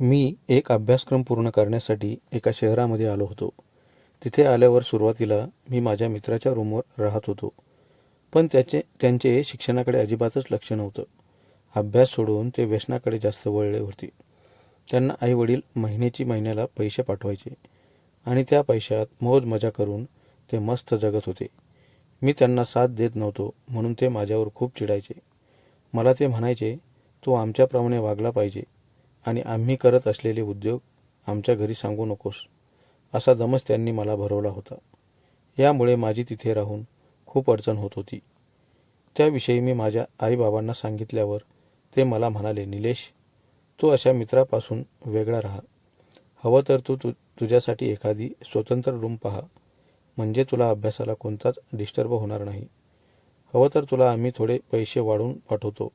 मी एक अभ्यासक्रम पूर्ण करण्यासाठी एका शहरामध्ये आलो होतो. तिथे आल्यावर सुरुवातीला मी माझ्या मित्राच्या रूमवर राहत होतो. पण त्याचे त्यांचे शिक्षणाकडे अजिबातच लक्ष नव्हतं. अभ्यास सोडून ते व्यसनाकडे जास्त वळले होते. त्यांना आईवडील महिन्याची महिन्याला पैसे पाठवायचे आणि त्या पैशात मौज मजा करून ते मस्त जगत होते. मी त्यांना साथ देत नव्हतो म्हणून ते माझ्यावर खूप चिडायचे. मला ते म्हणायचे तू आमच्याप्रमाणे वागला पाहिजे. आणि आम्ही करत असलेले उद्योग आमच्या घरी सांगू नकोस असा दमच त्यांनी मला भरवला होता. यामुळे माझी तिथे राहून खूप अडचण होत होती. त्याविषयी मी माझ्या आईबाबांना सांगितल्यावर ते मला म्हणाले निलेश तू अशा मित्रापासून वेगळा राहा. हवं तर तू तु तुझ्यासाठी एखादी स्वतंत्र रूम पहा. म्हणजे तुला अभ्यासाला कोणताच डिस्टर्ब होणार नाही. हवं तर तुला आम्ही थोडे पैसे वाढवून पाठवतो.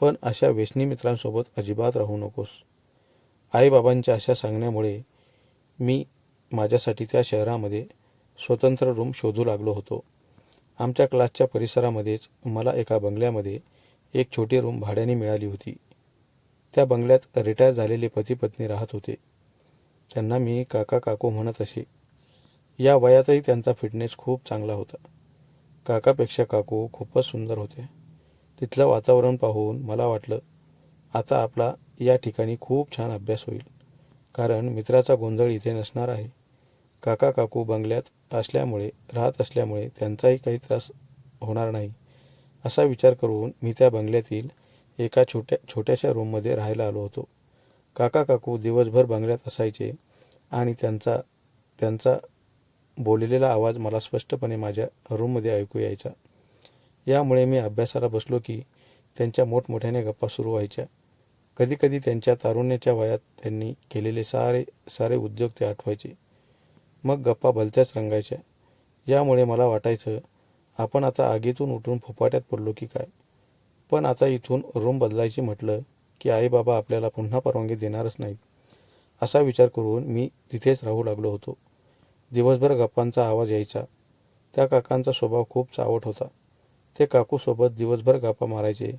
पण अशा व्यसनी मित्रांसोबत अजिबात राहू नकोस. आईबाबांच्या अशा सांगण्यामुळे मी माझ्यासाठी त्या शहरामध्ये स्वतंत्र रूम शोधू लागलो होतो. आमच्या क्लासच्या परिसरामध्येच मला एका बंगल्यामध्ये एक छोटी रूम भाड्याने मिळाली होती. त्या बंगल्यात रिटायर झालेले पती पत्नी राहत होते. त्यांना मी काका काकू म्हणत असे. या वयातही त्यांचा फिटनेस खूप चांगला होता. काकापेक्षा काकू खूपच सुंदर होत्या तिथलं वातावरण पाहून मला वाटलं आता आपला या ठिकाणी खूप छान अभ्यास होईल. कारण मित्राचा गोंधळ इथे नसणार आहे. काका काकू बंगल्यात असल्यामुळे राहत असल्यामुळे त्यांचाही काही त्रास होणार नाही. असा विचार करून मी त्या बंगल्यातील एका छोट्या छोट्याशा रूममध्ये राहायला आलो होतो. काका काकू दिवसभर बंगल्यात असायचे आणि त्यांचा त्यांचा बोललेला आवाज मला स्पष्टपणे माझ्या रूममध्ये ऐकू यायचा. यामुळे मी अभ्यासाला बसलो की त्यांच्या मोठमोठ्याने गप्पा सुरू व्हायच्या. कधीकधी त्यांच्या तारुण्याच्या वयात त्यांनी केलेले सारे सारे उद्योग ते आठवायचे. मग गप्पा भलत्याच रंगायच्या. यामुळे मला वाटायचं आपण आता आगीतून उठून फुफाट्यात पडलो की काय? पण आता इथून रूम बदलायची म्हटलं की आई बाबा आपल्याला पुन्हा परवानगी देणारच नाहीत. असा विचार करून मी तिथेच राहू लागलो होतो. दिवसभर गप्पांचा आवाज यायचा. त्या काकांचा स्वभाव खूप चावट होता. ते काकूसोबत दिवसभर गप्पा मारायचे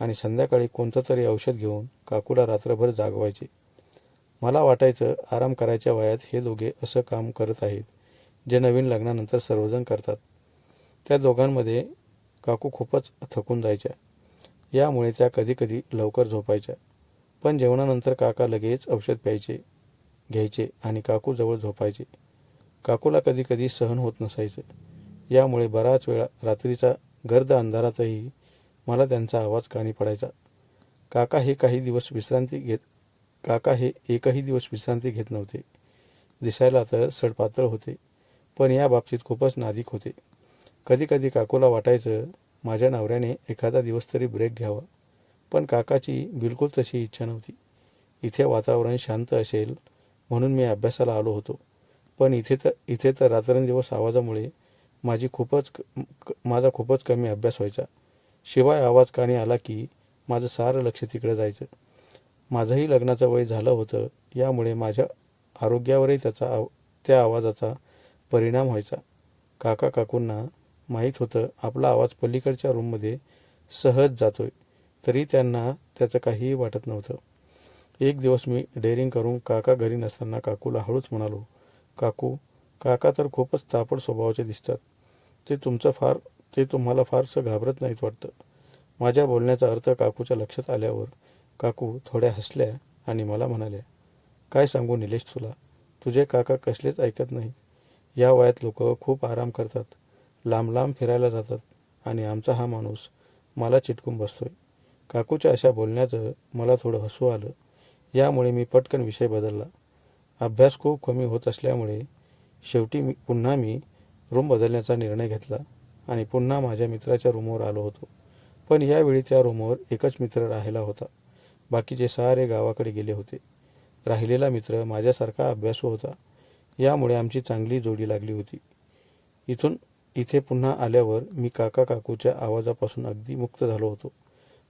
आणि संध्याकाळी कोणतं तरी औषध घेऊन काकूला रात्रभर जागवायचे. मला वाटायचं आराम करायच्या वयात हे दोघे असं काम करत आहेत जे नवीन लग्नानंतर सर्वजण करतात. त्या दोघांमध्ये काकू खूपच थकून जायच्या. यामुळे त्या कधीकधी लवकर झोपायच्या. पण जेवणानंतर काका लगेच औषध प्यायचे घ्यायचे आणि काकू जवळ झोपायचे. काकूला कधीकधी सहन होत नसायचं. यामुळे बराच वेळा रात्रीचा गर्द अंधारातही मला त्यांचा आवाज कानी पडायचा. काका हे काही दिवस विश्रांती घेत काका हे एकही दिवस विश्रांती घेत नव्हते. दिसायला तर सडपातळ होते पण या बाबतीत खूपच नादिक होते. कधीकधी काकूला वाटायचं माझ्या नवऱ्याने एखादा दिवस तरी ब्रेक घ्यावा पण काकाची बिलकुल तशी इच्छा नव्हती. इथे वातावरण शांत असेल म्हणून मी अभ्यासाला आलो होतो पण इथे तर इथे तर रात्रंदिवस आवाजामुळे माझी खूपच माझा खूपच कमी अभ्यास व्हायचा. शिवाय आवाज काणी आला की माझं सारं लक्ष तिकडे जायचं. माझंही लग्नाचं वय झालं होतं यामुळे माझ्या आरोग्यावरही त्याचा आव त्या आवाजाचा परिणाम व्हायचा. काका काकूंना माहीत होतं आपला आवाज पलीकडच्या रूममध्ये सहज जातोय तरी त्यांना त्याचं काहीही वाटत नव्हतं. एक दिवस मी डेअरिंग करून काका घरी नसताना काकूला हळूच म्हणालो काकू काका तर खूपच तापड स्वभावाचे दिसतात. ते तुमचं फार ते तुम्हाला फारसं घाबरत नाहीत वाटतं. माझ्या बोलण्याचा अर्थ काकूच्या लक्षात आल्यावर काकू थोड्या हसल्या आणि मला म्हणाल्या काय सांगू निलेश तुला? तुझे काका कसलेच ऐकत नाही या वयात लोक खूप आराम करतात लांब लांब फिरायला जातात आणि आमचा हा माणूस मला चिटकून बसतोय. काकूच्या अशा बोलण्याचं मला थोडं हसू आलं. यामुळे मी पटकन विषय बदलला. अभ्यास खूप कमी होत असल्यामुळे शेवटी मी पुन्हा मी रूम बदलण्याचा निर्णय घेतला आणि पुन्हा माझ्या मित्राच्या रूमवर आलो होतो. पण यावेळी त्या रूमवर एकच मित्र राहिला होता. बाकीचे सारे गावाकडे गेले होते. राहिलेला मित्र माझ्यासारखा अभ्यासू होता. यामुळे आमची चांगली जोडी लागली होती. इथून इथे पुन्हा आल्यावर मी काका काकूच्या आवाजापासून अगदी मुक्त झालो होतो.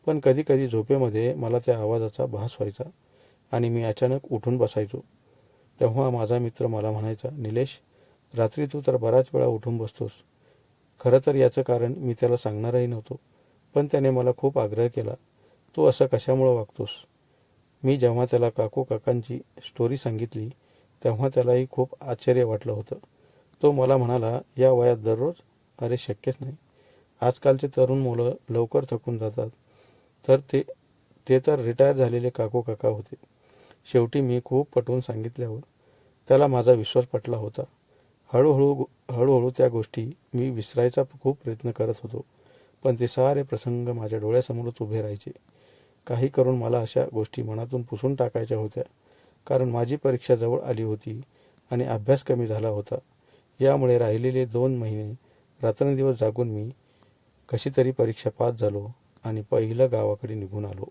पण कधीकधी झोपेमध्ये मला त्या आवाजाचा भास व्हायचा आणि मी अचानक उठून बसायचो. तेव्हा माझा मित्र मला म्हणायचा निलेश रात्री तू तर बराच वेळा उठून बसतोस. खरं तर याचं कारण मी त्याला सांगणारही नव्हतो पण त्याने मला खूप आग्रह केला. तू असं कशामुळं वागतोस? मी जेव्हा त्याला काकू काकांची स्टोरी सांगितली तेव्हा त्यालाही खूप आश्चर्य वाटलं होतं. तो मला म्हणाला या वयात दररोज? अरे शक्यच नाही. आजकालचे तरुण मुलं लवकर थकून जातात. तर ते ते तर रिटायर झालेले काकू काका होते. शेवटी मी खूप पटवून सांगितल्यावर त्याला माझा विश्वास पटला होता. हळूहळू हळूहळू त्या गोष्टी मी विसरायचा खूप प्रयत्न करत होतो पण ते सारे प्रसंग माझ्या डोळ्यासमोरच उभे राहायचे. काही करून मला अशा गोष्टी मनातून पुसून टाकायच्या होत्या कारण माझी परीक्षा जवळ आली होती आणि अभ्यास कमी झाला होता. यामुळे राहिलेले दोन महिने रात्रंदिवस जागून मी कशी तरी परीक्षा पास झालो आणि पहिलं गावाकडे निघून आलो.